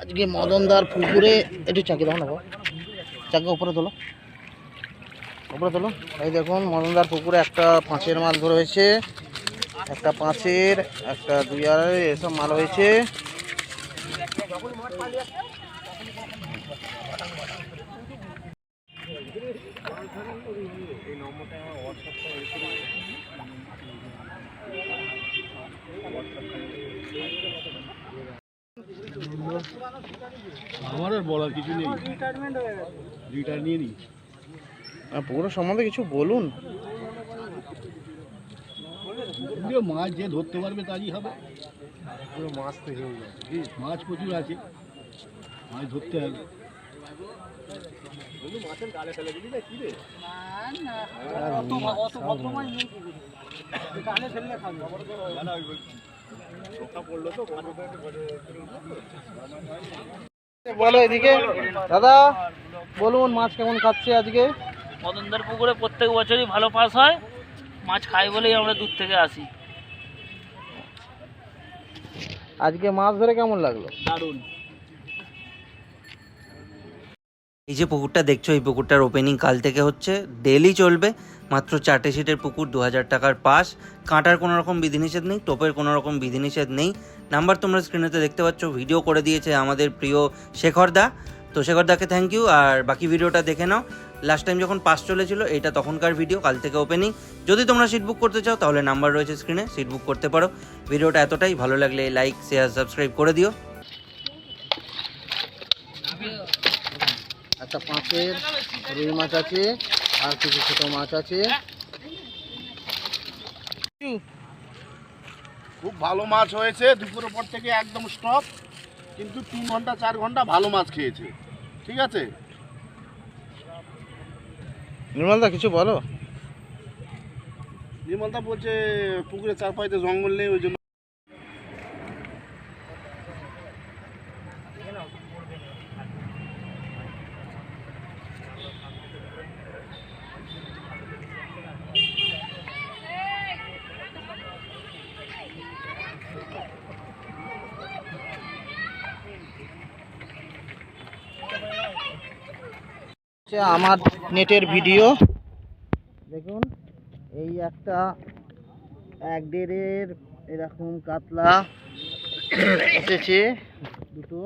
আজকে মদনদার পুকুরে, একটু চাকি দাও না। চাকি উপরে তোলো। উপরে তোলো। এই দেখুন, মদনদার পুকুরে একটা পাঁচের মাল ধরে হয়েছে, একটা পাঁচের, একটা দুই আড়াই, এসব মাল হয়েছে। আমার আর বলার কিছু নেই। রিটায়ার নিয়ে নি। আর পুকুরের সম্বন্ধে কিছু বলুন। মাছ যে ধরতে পারবে তারই হবে। পুরো মাছ তো হয়ে যাবে মাছ প্রচুর আছে। মাছ ধরতে হবে। বলো এদিকে। দাদা বলুন মাছ কেমন খাচ্ছে আজকে? মদনদার পুকুরে প্রত্যেক বছরই ভালো পাস হয়। মাছ খাই বলেই আমরা দূর থেকে আসি। আজকে মাছ ধরে কেমন লাগল? দারুণ। এই যে পুকুরটা দেখছ, এই পুকুরটার ওপেনিং কাল থেকে হচ্ছে ডেলি চলবে, মাত্র চারটে সিটের পুকুর দু হাজার টাকার পাস কাঁটার কোনো রকম বিধিনিষেধ নেই, টোপের কোনো রকম বিধিনিষেধ নেই। নাম্বার তোমরা স্ক্রিনেতে দেখতে পাচ্ছ ভিডিও করে দিয়েছে আমাদের প্রিয় শেখরদা তো শেখরদাকে থ্যাংক ইউ আর বাকি ভিডিওটা দেখে নাও। লাস্ট টাইম যখন পাস চলেছিল, এটা তখনকার ভিডিও কাল থেকে ওপেনিং যদি তোমরা সিট বুক করতে চাও, তাহলে নাম্বার রয়েছে স্ক্রিনে সিট বুক করতে পারো। ভিডিওটা এতটাই, ভালো লাগলে লাইক শেয়ার সাবস্ক্রাইব করে দিও। একটা পাঁচের রুই মাছ আছে আর কিছু ছোট মাছ আছে। খুব ভালো মাছ হয়েছে দুপুরের পর থেকে একদম স্টপ কিন্তু তিন ঘণ্টা চার ঘণ্টা ভালো মাছ খেয়েছে। ঠিক আছে? নির্মলদা কিছু বলো? নির্মলদা বলছে পুকুরের চারপাশে জঙ্গল নেই ওই জন্য আমার নেটের ভিডিও। দেখুন এই একটা এক দেড়ের এরকম কাতলা এসেছে। দুটো।